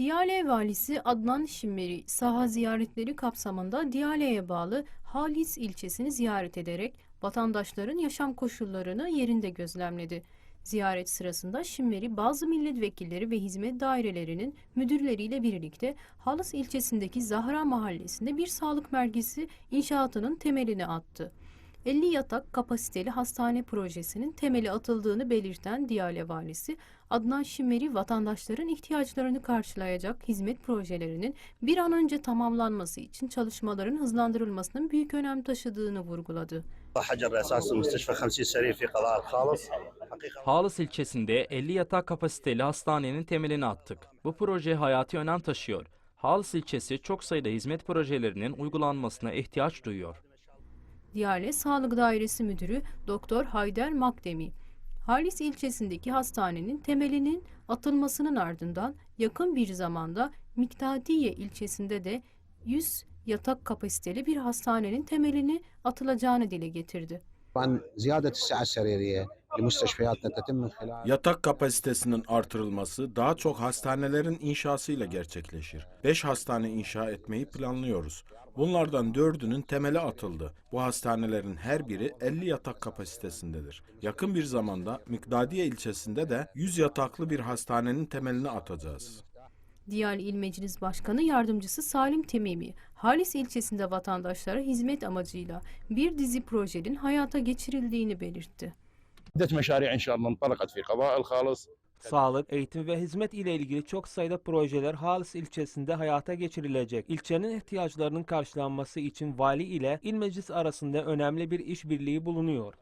Diyale valisi Adnan Şimmeri saha ziyaretleri kapsamında Diyale'ye bağlı Halis ilçesini ziyaret ederek vatandaşların yaşam koşullarını yerinde gözlemledi. Ziyaret sırasında Şimmeri bazı milletvekilleri ve hizmet dairelerinin müdürleriyle birlikte Halis ilçesindeki Zahra mahallesinde bir sağlık merkezi inşaatının temelini attı. 50 yatak kapasiteli hastane projesinin temeli atıldığını belirten Diyale Valisi, Adnan Şimeri vatandaşların ihtiyaçlarını karşılayacak hizmet projelerinin bir an önce tamamlanması için çalışmaların hızlandırılmasının büyük önem taşıdığını vurguladı. Halıs ilçesinde 50 yatak kapasiteli hastanenin temelini attık. Bu proje hayati önem taşıyor. Halıs ilçesi çok sayıda hizmet projelerinin uygulanmasına ihtiyaç duyuyor. Diyale Sağlık Dairesi Müdürü Doktor Hayder Makdemi, Halis ilçesindeki hastanenin temelinin atılmasının ardından yakın bir zamanda Miktadiye ilçesinde de 100 yatak kapasiteli bir hastanenin temelini atılacağını dile getirdi. Yatak kapasitesinin artırılması daha çok hastanelerin inşasıyla gerçekleşir. 5 hastane inşa etmeyi planlıyoruz. Bunlardan 4'ünün temeli atıldı. Bu hastanelerin her biri 50 yatak kapasitesindedir. Yakın bir zamanda Mikdadiye ilçesinde de 100 yataklı bir hastanenin temelini atacağız. Diyal İl Meclis Başkanı Yardımcısı Salim Temimi, Halis ilçesinde vatandaşlara hizmet amacıyla bir dizi projenin hayata geçirildiğini belirtti. عدة مشاريع إن شاء الله انطلقت في قضاء الخالص Sağlık, eğitim ve hizmet ile ilgili çok sayıda projeler Halis ilçesinde hayata geçirilecek. İlçenin ihtiyaçlarının karşılanması için vali ile il meclis arasında önemli bir işbirliği bulunuyor.